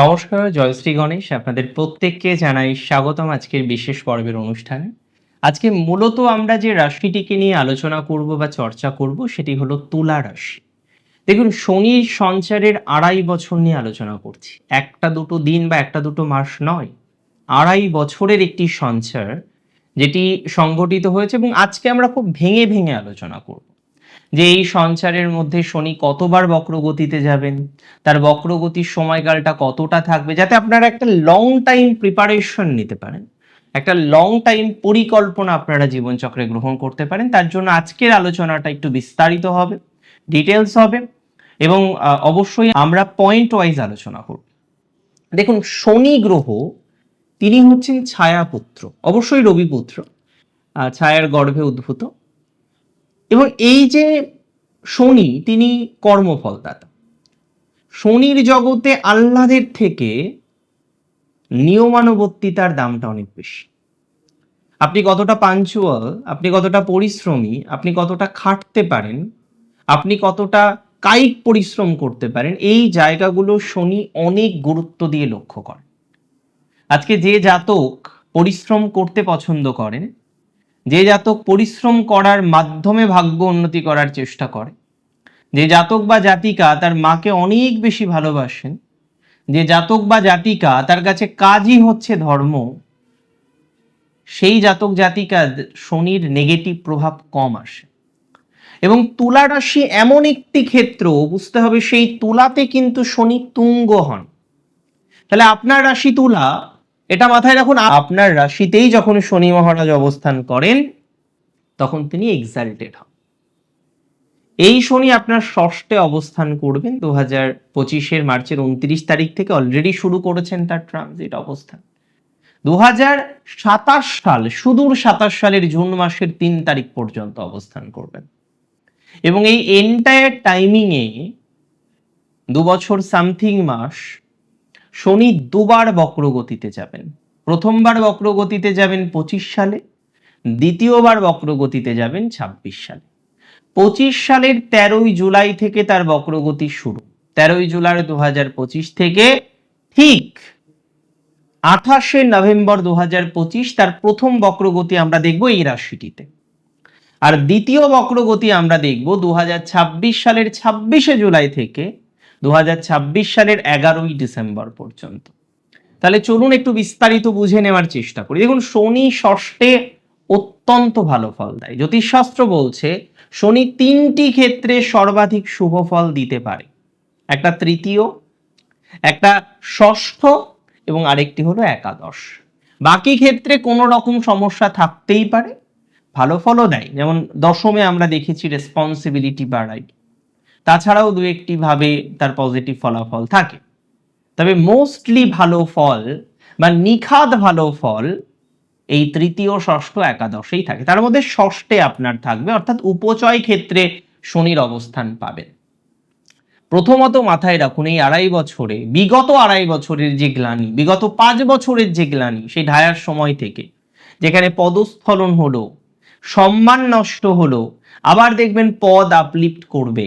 নমস্কার, জয়শ্রী গণেশ, আপনাদের প্রত্যেককে জানাই স্বাগতম আজকের বিশেষ পর্বের অনুষ্ঠানে। আজকে মূলত আমরা যে রাশিটিকে নিয়ে আলোচনা করব বা চর্চা করব, সেটি হলো তুলা রাশি। দেখুন, শনির সঞ্চারের আড়াই বছর নিয়ে আলোচনা করছি। একটা দুটো দিন বা একটা দুটো মাস নয়, আড়াই বছরের একটি সঞ্চার যেটি সংগঠিত হয়েছে এবং আজকে আমরা খুব ভেঙে ভেঙে আলোচনা করব। যে এই সঞ্চারের মধ্যে শনি কতবার বক্রগতিতে যাবেন, তার বক্রগতির সময়কালটা কতটা থাকবে, যাতে আপনারা একটা লং টাইম প্রিপারেশন নিতে পারেন, একটা লং টাইম পরিকল্পনা আপনারা জীবনচক্রে গ্রহণ করতে পারেন, তার জন্য আজকের আলোচনাটা একটু বিস্তারিত হবে ডিটেলস হবে, এবং অবশ্যই আমরা পয়েন্ট ওয়াইজ আলোচনা করব। দেখুন, শনি গ্রহ, তিনি হচ্ছেন ছায়াপুত্র, অবশ্যই রবিপুত্র ছায়ার গর্ভে উদ্ভূত। এবং এই যে শনি, তিনি কর্মফলদাতা। শনির জগতে আহ্লাদের থেকে নিয়মানুবর্তিতার দামটা অনেক বেশি। আপনি কতটা পাঞ্চুয়াল আপনি কতটা পরিশ্রমী, আপনি কতটা খাটতে পারেন, আপনি কতটা কায়িক পরিশ্রম করতে পারেন, এই জায়গাগুলো শনি অনেক গুরুত্ব দিয়ে লক্ষ্য করে আজকে যে জাতক পরিশ্রম করতে পছন্দ করেন যে জাতক পরিশ্রম করার মাধ্যমে ভাগ্য উন্নতি করার চেষ্টা করে। যে জাতক বা জাতিকা তার মাকে অনেক বেশি ভালোবাসেন। যে জাতক বা জাতিকা তার কাছে কাজই হচ্ছে ধর্ম। সেই জাতক জাতিকা শনির নেগেটিভ প্রভাব কম আসে। এবং তুলা রাশি এমন একটি ক্ষেত্র, বুঝতে হবে সেই তুলাতে কিন্তু শনি তুঙ্গ হন। তাহলে আপনার রাশি তুলা এটা মাথায় রাখুন, আপনার রাশিতেই যখন শনি মহারাজ অবস্থান করেন, তখন তিনি এক্সাল্টেড হন। এই শনি আপনার ষষ্ঠে অবস্থান করবেন দু হাজার পঁচিশের মার্চের উনত্রিশ তারিখ থেকে অলরেডি শুরু করেছেন তার ট্রানজিট অবস্থান। দু হাজার সাতাশ সাল, সুদূর সাতাশ সালের জুন মাসের তিন তারিখ পর্যন্ত অবস্থান করবেন। এবং এই এন্টায়ার টাইমিংয়ে দু বছর সামথিং মাস শনি দুবার বক্রগতিতে যাবেন। প্রথমবার বক্রগতিতে যাবেন পঁচিশ সালে, দ্বিতীয়বার বক্রগতিতে যাবেন ছাব্বিশ সালে। পঁচিশ সালের তেরোই জুলাই থেকে তার বক্রগতি শুরু। তেরোই জুলাই দু হাজার পঁচিশ থেকে ঠিক আঠাশে নভেম্বর দু হাজার পঁচিশ তার প্রথম বক্রগতি আমরা দেখব এই রাশিটিতে। আর দ্বিতীয় বক্রগতি আমরা দেখব দু হাজার ছাব্বিশ সালের ছাব্বিশে জুলাই থেকে দু হাজার ছাব্বিশ সালের এগারোই ডিসেম্বর পর্যন্ত। তাহলে চলুন একটু বিস্তারিত বুঝে নেওয়ার চেষ্টা করি। দেখুন, শনি ষষ্ঠে অত্যন্ত ভালো ফল দেয়। জ্যোতিষশাস্ত্র বলছে, শনি তিনটি ক্ষেত্রে সর্বাধিক শুভ ফল দিতে পারে। একটা তৃতীয়, একটা ষষ্ঠ এবং আরেকটি হলো একাদশ। বাকি ক্ষেত্রে কোনো রকম সমস্যা থাকতেই পারে। ভালো ফলও দেয়। যেমন দশমে আমরা দেখেছি রেসপন্সিবিলিটি বাড়ায়। তাছাড়াও দু একটি ভাবে তার পজিটিভ ফলাফল থাকে। তবে মোস্টলি ভালো ফল বা নিখাদ ভালো ফল এই তৃতীয়, ষষ্ঠ, একাদশেই থাকে। তার মধ্যে ষষ্ঠে আপনার থাকবে, অর্থাৎ উপচয় ক্ষেত্রে শনির অবস্থান পাবেন। প্রথমত মাথায় রাখুন, এই আড়াই বছরে, বিগত আড়াই বছরের যে গ্লানি, বিগত পাঁচ বছরের যে গ্লানি, সেই ঢায়ার সময় থেকে, যেখানে পদস্খলন হলো, সম্মান নষ্ট হলো, আবার দেখবেন পদ আপলিফট করবে।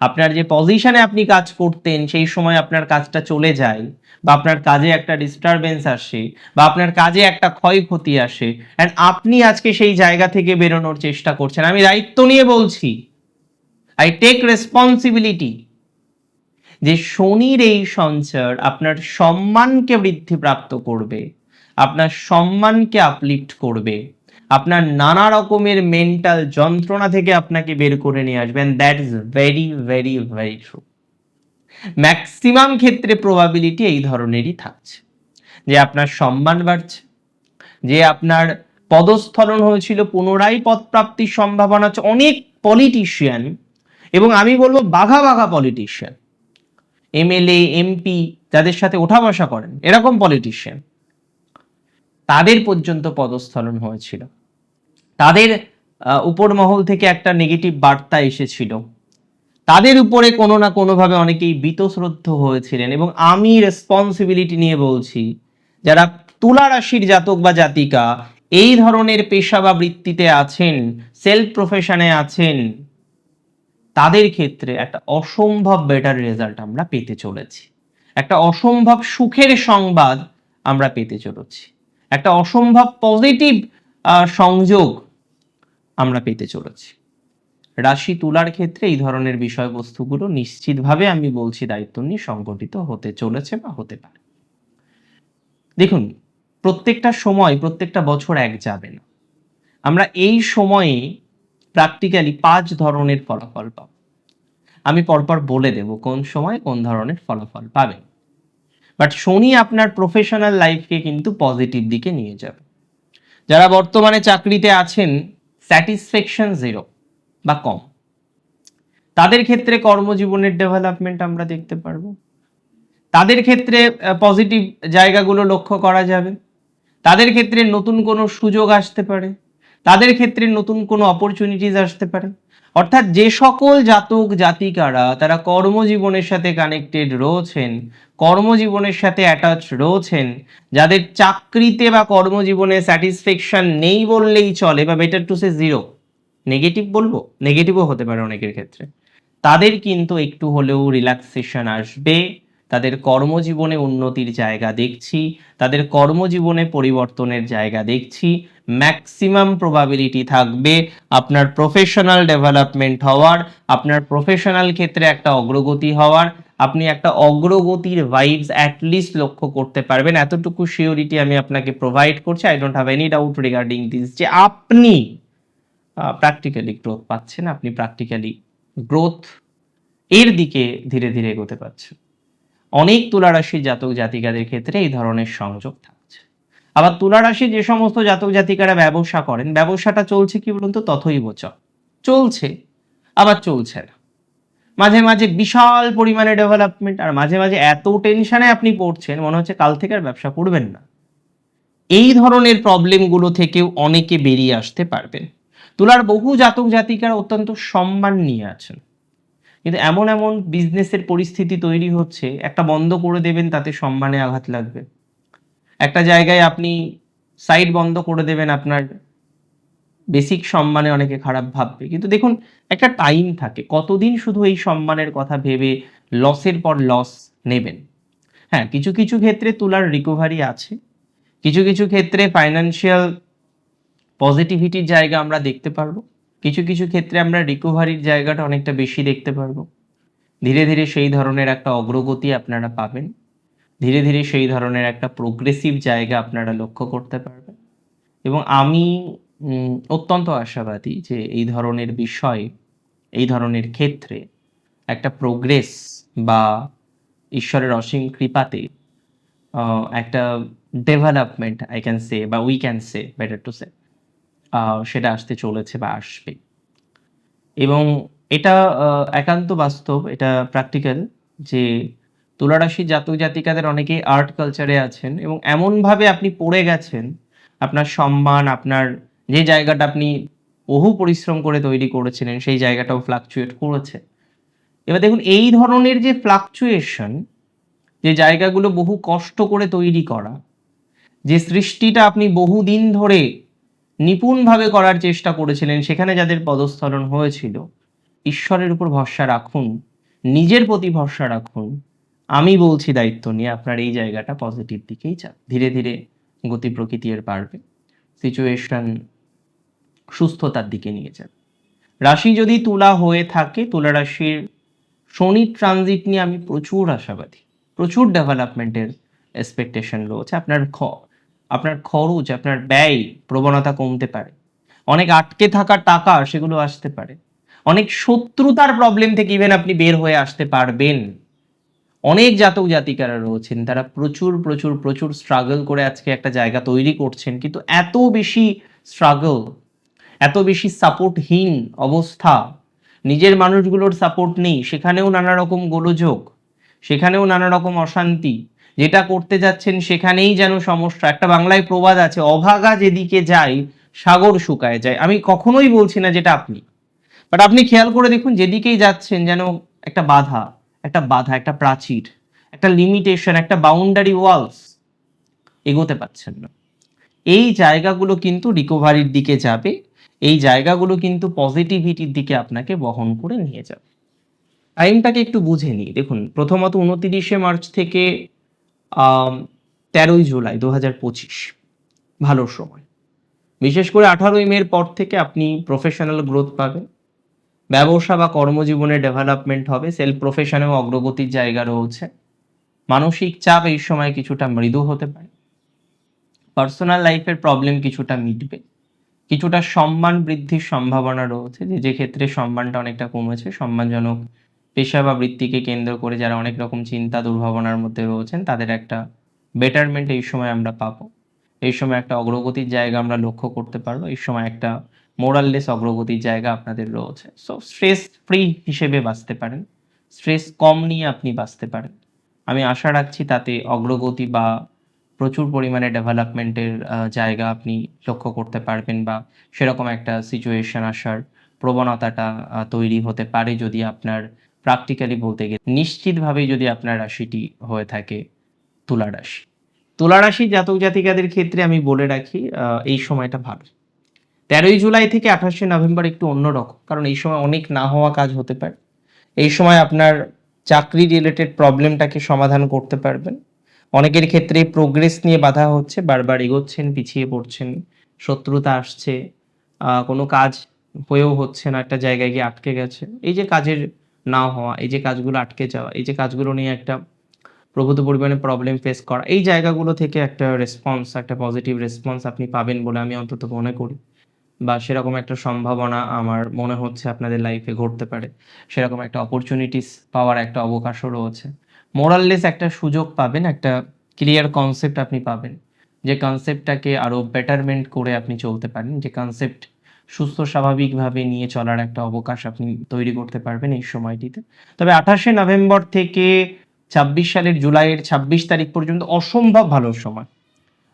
আপনার যে পজিশনে আপনি কাজ করতেন, সেই সময় আপনার কাজটা চলে যায় বা আপনার কাজে একটা ডিস্টারবেন্স আসে বা আপনার কাজে একটা ক্ষয়ক্ষতি আসে অ্যান্ড আপনি আজকে সেই জায়গা থেকে বেরোনোর চেষ্টা করছেন। আমি দায়িত্ব নিয়ে বলছি আই টেক রেসপন্সিবিলিটি যে শনির এই সঞ্চার আপনার সম্মানকে বৃদ্ধিপ্রাপ্ত করবে, আপনার সম্মানকে আপলিফট করবে। আপনার নানা রকমের মেন্টাল যন্ত্রণা থেকে আপনাকে বের করে নিয়ে আসবেন that is very very very true maximum ক্ষেত্রে প্রবাবিলিটি এই ধরনেরই থাকছে। যে আপনার সম্মান বাড়ছে, যে আপনার পদস্থলন হয়েছিল, পুনরায় পদপ্রাপ্তির সম্ভাবনা আছে, অনেক পলিটিশিয়ান এবং আমি বলব বাঘা বাঘা পলিটিশিয়ান এমএলএ এমপি যাদের সাথে ওঠা বসা করেন, এরকম পলিটিশিয়ান তাদের পর্যন্ত পদস্থলন হয়েছিল। তাদের উপর মহল থেকে একটা নেগেটিভ বার্তা এসেছিল। তাদের উপরে কোনো না কোনোভাবে অনেকেই বীতশ্রদ্ধ হয়েছিলেন এবং আমি রেসপন্সিবিলিটি নিয়ে বলছি, যারা তুলা রাশির জাতক বা জাতিকা, এই ধরনের পেশা বা বৃত্তিতে আছেন সেলফ প্রফেশনে আছেন, তাদের ক্ষেত্রে একটা অসম্ভব বেটার রেজাল্ট আমরা পেতে চলেছি। একটা অসম্ভব সুখের সংবাদ আমরা পেতে চলেছি। একটা অসম্ভব পজিটিভ সংযোগ আমরা পেতে চলেছি। রাশি তুলার ক্ষেত্রে এই ধরনের বিষয়বস্তুগুলো নিশ্চিতভাবে আমি বলছি দায়িত্ব নিয়ে সংগঠিত হতে চলেছে বা হতে পারে। দেখুন, প্রত্যেকটা সময়, প্রত্যেকটা বছর এক যাবে না। আমরা এই সময়ে প্র্যাকটিক্যালি পাঁচ ধরনের ফলাফল পাব। আমি পরপর বলে দেব কোন সময় কোন ধরনের ফলাফল পাবেন। বাট শনি আপনার প্রফেশনাল লাইফকে কিন্তু পজিটিভ দিকে নিয়ে যাবে। যারা বর্তমানে চাকরিতে আছেন স্যাটিসফ্যাকশন জিরো বা কম। তাদের ক্ষেত্রে কর্মজীবনের ডেভেলপমেন্ট আমরা দেখতে পারব। তাদের ক্ষেত্রে পজিটিভ জায়গাগুলো লক্ষ্য করা যাবে। তাদের ক্ষেত্রে নতুন কোনো সুযোগ আসতে পারে। তাদের ক্ষেত্রে নতুন কোনো অপরচুনিটিস আসতে পারে। অর্থাৎ যে সকল জাতক জাতিকারা তারা কর্মজীবনের সাথে কানেক্টেড রয়েছেন, কর্মজীবনের সাথে অ্যাটাচ রয়েছেন, যাদের চাকরিতে বা কর্মজীবনে স্যাটিসফ্যাকশন নেই বললেই চলে বা better to say zero negative বলব? নেগেটিভও হতে পারে অনেকের ক্ষেত্রে। তাদের কিন্তু একটু হলেও রিল্যাক্সেশন আসবে। তাদের কর্মজীবনে উন্নতির জায়গা দেখছি, তাদের কর্মজীবনে পরিবর্তনের জায়গা দেখছি ম্যাক্সিমাম প্রবাবিলিটি থাকবে আপনার প্রফেশনাল ডেভেলপমেন্ট হওয়ার, আপনার প্রফেশনাল ক্ষেত্রে একটা অগ্রগতি হওয়ার, আপনি একটা অগ্রগতির ভাইবস অ্যাটলিস্ট লক্ষ্য করতে পারবেন। এতটুকু শিওরিটি আমি আপনাকে প্রোভাইড করছি। I don't have any doubt regarding this যে আপনি প্র্যাকটিক্যালি গ্রোথ পাচ্ছেন, আপনি প্র্যাকটিক্যালি গ্রোথ এর দিকে ধীরে ধীরে এগোতে পারছেন। অনেক তুলারাশির জাতক জাতিকাদের ক্ষেত্রে এই ধরনের সংযোগ থাকছে। আবার তুলারাশি যে সমস্ত জাতক জাতিকারা ব্যবসা করেন, ব্যবসাটা চলছে কি বলুন তো? তথই বোচ চলছে, আবার চলছে না। মাঝে মাঝে বিশাল পরিমাণে ডেভেলপমেন্ট আর মাঝে মাঝে এত টেনশনে আপনি পড়ছেন, মনে হচ্ছে কাল থেকে আর ব্যবসা করবেন না। এই ধরনের প্রবলেমগুলো থেকেও অনেকে বেরিয়ে আসতে পারবেন। তুলার বহু জাতক জাতিকারা অত্যন্ত সম্মান নিয়ে আছেন। কিন্তু এমন এমন বিজনেসের পরিস্থিতি তৈরি হচ্ছে, একটা বন্ধ করে দেবেন, তাতে সম্মানে আঘাত লাগবে। একটা জায়গায় আপনি সাইড বন্ধ করে দেবেন, আপনার বেসিক সম্মানে অনেকে খারাপ ভাববে। কিন্তু দেখুন, একটা টাইম থাকে, কতদিন শুধু এই সম্মানের কথা ভেবে লসের পর লস নেবেন? হ্যাঁ কিছু কিছু ক্ষেত্রে তুলার রিকভারি আছে। কিছু কিছু ক্ষেত্রে ফাইন্যান্সিয়াল পজিটিভিটির জায়গা আমরা দেখতে পারব। কিছু কিছু ক্ষেত্রে আমরা রিকভারির জায়গাটা অনেকটা বেশি দেখতে পারব। ধীরে ধীরে সেই ধরনের একটা অগ্রগতি আপনারা পাবেন। ধীরে ধীরে সেই ধরনের একটা প্রোগ্রেসিভ জায়গা আপনারা লক্ষ্য করতে পারবেন। এবং আমি অত্যন্ত আশাবাদী যে এই ধরনের বিষয়, এই ধরনের ক্ষেত্রে একটা প্রোগ্রেস বা ঈশ্বরের অসীম কৃপাতে একটা ডেভেলপমেন্ট আই ক্যান সে বা we can say better to say সেটা আসতে চলেছে বা আসবে। এবং এটা একান্ত বাস্তব, এটা প্র্যাকটিক্যাল যে তুলারাশি জাতক জাতিকাদের অনেকেই আর্ট কালচারে আছেন এবং এমনভাবে আপনি পড়ে গেছেন, আপনার সম্মান, আপনার যে জায়গাটা আপনি বহু পরিশ্রম করে তৈরি করেছিলেন, সেই জায়গাটাও ফ্লাকচুয়েট করেছে। এবার দেখুন, এই ধরনের যে ফ্লাকচুয়েশন যে জায়গাগুলো বহু কষ্ট করে তৈরি করা, যে সৃষ্টিটা আপনি বহুদিন ধরে নিপুণভাবে করার চেষ্টা করেছিলেন, সেখানে যাদের পদস্থলন হয়েছিল। ঈশ্বরের উপর ভরসা রাখুন, নিজের প্রতি ভরসা রাখুন। আমি বলছি দায়িত্ব নিয়ে, আপনার এই জায়গাটা পজিটিভ দিকেই যাক। ধীরে ধীরে গতি প্রকৃতি এর বাড়বে। সিচুয়েশন সুস্থতার দিকে নিয়ে যাবে রাশি যদি তুলা হয়ে থাকে, তুলা রাশির শনি ট্রানজিট নিয়ে আমি প্রচুর আশাবাদী। প্রচুর ডেভেলপমেন্টের এক্সপেকটেশন রয়েছে। আপনার খ- আপনার খরচ, আপনার ব্যয় প্রবণতা কমতে পারে। অনেক আটকে থাকা টাকা সেগুলো আসতে পারে। অনেক শত্রুতার প্রবলেম থেকে ইভেন আপনি বের হয়ে আসতে পারবেন। অনেক জাতক জাতিকারা রয়েছেন, তারা প্রচুর প্রচুর প্রচুর স্ট্রাগল করে আজকে একটা জায়গা তৈরি করছেন। কিন্তু এত বেশি স্ট্রাগল এত বেশি সাপোর্টহীন অবস্থা, নিজের মানুষগুলোর সাপোর্ট নেই, সেখানেও নানা রকম গোলযোগ, সেখানেও নানা রকম অশান্তি যেটা করতে যাচ্ছেন সেখানেই যেন সমস্যা। একটা বাংলায় প্রবাদ আছে, অভাগা যেদিকে যায়, সাগর শুকায় যায়। আমি কখনোই বলছি না যেটা আপনি। বাট আপনি খেয়াল করে দেখুন, যেদিকেই যাচ্ছেন যেন একটা বাধা একটা বাধা, একটা প্রাচীর, একটা লিমিটেশন একটা বাউন্ডারি ওয়ালস এগোতে পারছেন না। এই জায়গাগুলো কিন্তু রিকভারির দিকে যাবে, এই জায়গাগুলো কিন্তু পজিটিভিটির দিকে আপনাকে বহন করে নিয়ে যাবে। টাইমটাকে একটু বুঝে নিই। দেখুন, প্রথমত উনতিরিশে মার্চ থেকে তেরোই জুলাই দু হাজার পঁচিশ ভালো সময়। বিশেষ করে আঠারোই মের পর থেকে আপনি প্রফেশনাল গ্রোথ পাবেন। ব্যবসা বা কর্মজীবনে ডেভেলপমেন্ট হবে সেলফ প্রফেশনেও অগ্রগতির জায়গা রয়েছে। মানসিক চাপ এই সময় কিছুটা মৃদু হতে পারে। পার্সোনাল লাইফের প্রবলেম কিছুটা মিটবে। কিছুটা সম্মান বৃদ্ধির সম্ভাবনা রয়েছে যে যে ক্ষেত্রে সম্মানটা অনেকটা কমেছে, সম্মানজনক পেশা বা বৃত্তিকে কেন্দ্র করে যারা অনেক রকম চিন্তা দুর্ভাবনার মধ্যে রয়েছেন, তাদের একটা বেটারমেন্ট এই সময় আমরা পাবো। এই সময় একটা অগ্রগতির জায়গা আমরা লক্ষ্য করতে পারব, এই সময় একটা মোরাললেস অগ্রগতির জায়গা আপনাদের রয়েছে। সো স্ট্রেস ফ্রি হিসেবে বাঁচতে পারেন স্ট্রেস কম নিয়ে আপনি বাঁচতে পারেন। আমি আশা রাখছি তাতে অগ্রগতি বা প্রচুর পরিমাণে ডেভেলপমেন্টের জায়গা আপনি লক্ষ্য করতে পারবেন বা সেরকম একটা সিচুয়েশন আসার প্রবণতাটা তৈরি হতে পারে যদি আপনার প্র্যাকটিক্যালি বলতে গেলে, নিশ্চিতভাবেই যদি আপনার রাশিটি হয়ে থাকে তুলা রাশি। তুলা রাশি জাতক জাতিকাদের ক্ষেত্রে আমি বলে রাখি এই সময়টা ভালো। তেরোই জুলাই থেকে আঠাশে নভেম্বর একটু অন্যরকম, কারণ এই সময় অনেক না হওয়া কাজ হতে পারে। এই সময় আপনার চাকরি রিলেটেড প্রবলেমটাকে সমাধান করতে পারবেন। অনেকের ক্ষেত্রে প্রোগ্রেস নিয়ে বাধা হচ্ছে, বারবার এগোচ্ছেন, পিছিয়ে পড়ছেন, শত্রুতা আসছে কোনো কাজ হয়েও হচ্ছে না, একটা জায়গায় গিয়ে আটকে গেছে এই যে কাজের না হওয়া, এই যে কাজগুলো আটকে যাওয়া, এই যে কাজগুলো নিয়ে একটা প্রভূত পরিমাণে প্রবলেম ফেস করা, এই জায়গাগুলো থেকে একটা রেসপন্স একটা পজিটিভ রেসপন্স আপনি পাবেন বলে আমি অন্তত মনে করি। বা সেরকম একটা সম্ভাবনা আমার মনে হচ্ছে আপনাদের লাইফে ঘটতে পারে। সেরকম একটা অপরচুনিটিস পাওয়ার একটা অবকাশও রয়েছে। মোরাললেস একটা সুযোগ পাবেন, একটা ক্লিয়ার কনসেপ্ট আপনি পাবেন। যে কনসেপ্টটাকে আরও বেটারমেন্ট করে আপনি চলতে পারেন, যে কনসেপ্ট সুস্থ স্বাভাবিকভাবে নিয়ে চলার একটা অবকাশ আপনি তৈরি করতে পারবেন এই সময়টিতে। তবে আঠাশে নভেম্বর থেকে ছাব্বিশ সালের জুলাইয়ের ছাব্বিশ তারিখ পর্যন্ত অসম্ভব ভালো সময়।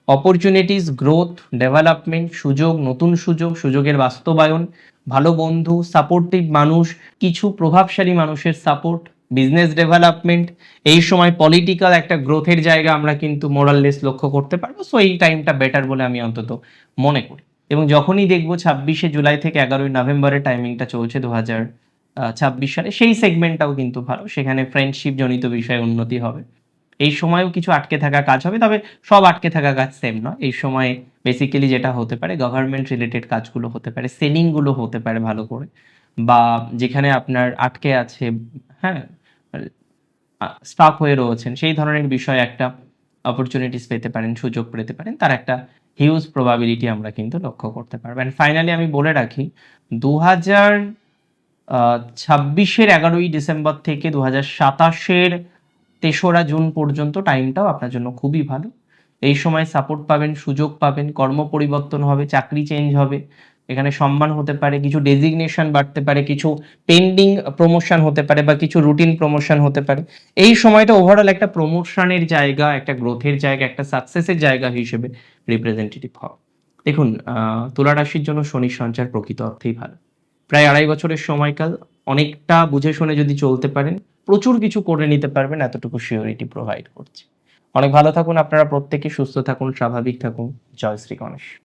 অপরচুনিটিস গ্রোথ ডেভেলপমেন্ট সুযোগ, নতুন সুযোগ, সুযোগের বাস্তবায়ন, ভালো বন্ধু সাপোর্টিভ মানুষ, কিছু প্রভাবশালী মানুষের সাপোর্ট বিজনেস ডেভেলপমেন্ট এই সময় পলিটিক্যাল একটা গ্রোথের জায়গা আমরা কিন্তু মোরাললেস লক্ষ্য করতে পারব। সো এই টাইমটা বেটার বলে আমি অন্তত মনে করি। এবং যখনই দেখব ছাব্বিশে জুলাই থেকে এগারোই নভেম্বরের টাইমিংটা চলছে দু হাজার ছাব্বিশ সালে, সেই সেগমেন্টটাও কিন্তু ভালো। সেখানে ফ্রেন্ডশিপ জনিত বিষয়ে উন্নতি হবে। এই সময়ও কিছু আটকে থাকা কাজ হবে, তবে সব আটকে থাকা কাজ সেম নয়। এই সময়ে বেসিক্যালি যেটা হতে পারে গভর্নমেন্ট রিলেটেড কাজগুলো হতে পারে সেলিংগুলো হতে পারে ভালো করে। বা যেখানে আপনার আটকে আছে হ্যাঁ স্টাক হয়ে রয়েছেন, সেই ধরনের বিষয়ে একটা অপরচুনিটিস পেতে পারেন, সুযোগ পেতে পারেন, তার একটা হিউজ প্রবাবিলিটি আমরা কিন্তু লক্ষ্য করতে পারব। অ্যান্ড ফাইনালি আমি বলে রাখি দু হাজার ছাব্বিশের এগারোই ডিসেম্বর থেকে দু হাজার সাতাশের তেসরা জুন পর্যন্ত টাইমটাও আপনার জন্য খুবই ভালো। এই সময় সাপোর্ট পাবেন, সুযোগ পাবেন, কর্ম পরিবর্তন হবে, চাকরি চেঞ্জ হবে এখানে সম্মান হতে পারে, কিছু ডেজিগনেশন বাড়তে পারে, কিছু পেন্ডিং প্রমোশন হতে পারে বা কিছু রুটিন প্রমোশন হতে পারে। এই সময়টা ওভারঅল একটা প্রমোশনের জায়গা, একটা গ্রোথের জায়গা, একটা সাকসেসের জায়গা হিসেবে রিপ্রেজেন্টেটিভ হওয়া। দেখুন তুলা রাশির জন্য শনির সঞ্চার প্রকৃত অর্থেই ভালো। প্রায় আড়াই বছরের সময়কাল, অনেকটা বুঝে শুনে যদি চলতে পারেন, প্রচুর কিছু করে নিতে পারবেন, এতটুকু সিওরিটি প্রোভাইড করছে। অনেক ভালো থাকুন, আপনারা প্রত্যেকে সুস্থ থাকুন, স্বাভাবিক থাকুন। জয় শ্রী গণেশ।